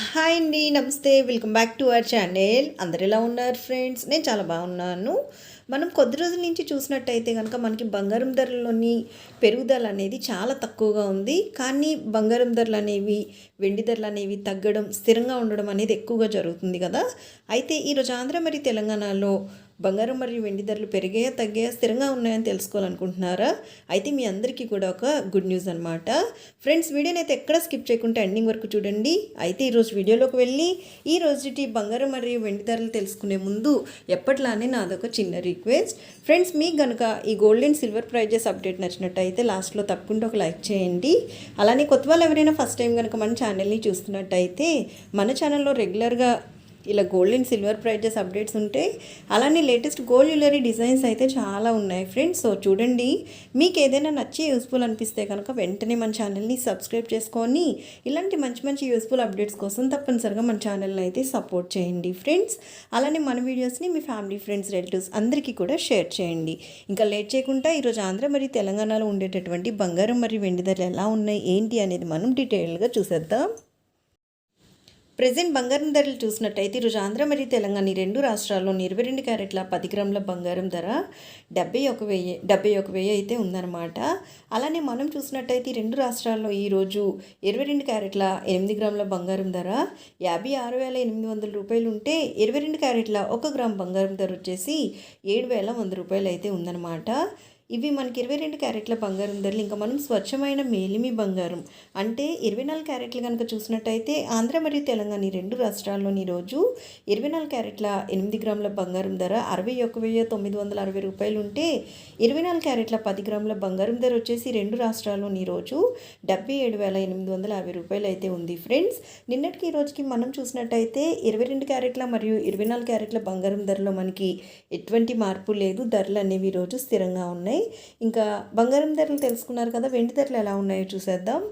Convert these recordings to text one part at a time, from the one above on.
Hi అండి నమస్తే. Welcome back to our channel. అందరు ఎలా ఉన్నారు ఫ్రెండ్స్? నేను చాలా బాగున్నాను. మనం కొద్ది రోజుల నుంచి చూసినట్టయితే కనుక మనకి బంగారం ధరలోని పెరుగుదల అనేది చాలా తక్కువగా ఉంది. కానీ బంగారం ధరలు అనేవి వెండి ధరలు అనేవి తగ్గడం స్థిరంగా ఉండడం అనేది ఎక్కువగా జరుగుతుంది కదా. అయితే ఈరోజు ఆంధ్ర మరియు తెలంగాణలో బంగారం మరియు వెండి ధరలు పెరిగాయా తగ్గాయా స్థిరంగా ఉన్నాయని తెలుసుకోవాలనుకుంటున్నారా? అయితే మీ అందరికీ కూడా ఒక గుడ్ న్యూస్ అనమాట ఫ్రెండ్స్ వీడియోని అయితే ఎక్కడ స్కిప్ చేయకుండా ఎండింగ్ వరకు చూడండి. అయితే ఈరోజు వీడియోలోకి వెళ్ళి ఈ రోజుటి బంగారం మరియు వెండి ధరలు తెలుసుకునే ముందు ఎప్పట్లానే నాదొక చిన్న రిక్వెస్ట్. ఫ్రెండ్స్ మీకు కనుక ఈ gold and silver prices update నచ్చినట్టయితే లాస్ట్లో తప్పకుండా ఒక లైక్ చేయండి. అలానే కొత్త వాళ్ళు ఎవరైనా ఫస్ట్ టైం కనుక మన ఛానల్ని చూస్తున్నట్టయితే మన ఛానల్లో రెగ్యులర్గా ఇలా gold and silver prices updates ఉంటాయి అలానే లేటెస్ట్ గోల్డ్ జ్యువెలరీ డిజైన్స్ అయితే చాలా ఉన్నాయి ఫ్రెండ్స్ సో చూడండి మీకు ఏదైనా నచ్చి యూస్ఫుల్ అనిపిస్తే కనుక వెంటనే మన ఛానల్ని సబ్స్క్రైబ్ చేసుకొని ఇలాంటి మంచి మంచి యూస్ఫుల్ అప్డేట్స్ కోసం తప్పనిసరిగా మన ఛానల్ని అయితే సపోర్ట్ చేయండి ఫ్రెండ్స్ అలానే మన వీడియోస్ని మీ ఫ్యామిలీ ఫ్రెండ్స్ రిలేటివ్స్ అందరికీ కూడా షేర్ చేయండి. ఇంకా లేట్ చేయకుండా ఈరోజు ఆంధ్ర మరియు తెలంగాణలో ఉండేటటువంటి బంగారం మరియు వెండి ధరలు ఎలా ఉన్నాయి ఏంటి అనేది మనం డీటెయిల్గా చూసేద్దాం. ప్రజెంట్ బంగారం ధరలు చూసినట్టయితే ఈరోజు ఆంధ్ర మరియు తెలంగాణ ఈ రెండు రాష్ట్రాల్లో ఇరవై రెండు క్యారెట్ల పది గ్రాముల బంగారం ధర డెబ్బై ఒక వెయ్యి డెబ్బై ఒక వెయ్యి అయితే ఉందన్నమాట. అలానే మనం చూసినట్టయితే ఈ రెండు రాష్ట్రాల్లో ఈరోజు ఇరవై రెండు క్యారెట్ల ఎనిమిది గ్రాముల బంగారం ధర యాభై ఆరు వేల ఎనిమిది వందల రూపాయలు ఉంటే ఇరవై రెండు క్యారెట్ల ఒక గ్రామ్ బంగారం ధర వచ్చేసి ఏడు వేల వంద రూపాయలు అయితే ఉందన్నమాట. ఇవి మనకి ఇరవై రెండు క్యారెట్ల బంగారం ధరలు. ఇంకా మనం స్వచ్ఛమైన మేలిమి బంగారం అంటే ఇరవై నాలుగు క్యారెట్లు కనుక చూసినట్టయితే ఆంధ్ర మరియు తెలంగాణ ఈ రెండు రాష్ట్రాల్లోని రోజు ఇరవై నాలుగు క్యారెట్ల ఎనిమిది గ్రాముల బంగారం ధర అరవై ఒక వెయ్యి తొమ్మిది వందల అరవై రూపాయలు ఉంటే ఇరవై నాలుగు క్యారెట్ల పది గ్రాముల బంగారం ధర వచ్చేసి రెండు రాష్ట్రాల్లోని రోజు డెబ్బై ఏడు వేల ఎనిమిది వందల యాభై రూపాయలు అయితే ఉంది. ఫ్రెండ్స్ నిన్నటికి ఈ రోజుకి మనం చూసినట్టయితే ఇరవై రెండు క్యారెట్ల మరియు ఇరవై నాలుగు క్యారెట్ల బంగారం ధరలో మనకి ఎటువంటి మార్పు లేదు. ధరలు అనేవి ఈరోజు స్థిరంగా ఉన్నాయి. ఇంకా బంగారం ధరలు తెలుసుకున్నారు కదా వెండి ధరలు ఎలా ఉన్నాయో చూసేద్దాం.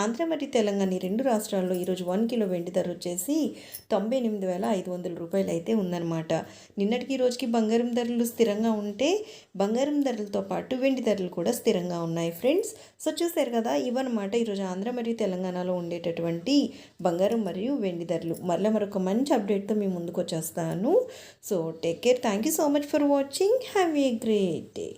ఆంధ్ర మరియు తెలంగాణ ఈ రెండు రాష్ట్రాల్లో ఈరోజు వన్ కిలో వెండి ధర వచ్చేసి తొంభై ఎనిమిది వేల ఐదు వందల రూపాయలు అయితే ఉందన్నమాట. నిన్నటికి ఈ రోజుకి బంగారం ధరలు స్థిరంగా ఉంటే బంగారం ధరలతో పాటు వెండి ధరలు కూడా స్థిరంగా ఉన్నాయి ఫ్రెండ్స్. సో చూసారు కదా ఇవన్నమాట ఈరోజు ఆంధ్ర మరియు తెలంగాణలో ఉండేటటువంటి బంగారం మరియు వెండి ధరలు. మళ్ళీ మరొక మంచి అప్డేట్తో మీ ముందుకు వచ్చేస్తాను. So take care. Thank you so much for watching. Have a great day.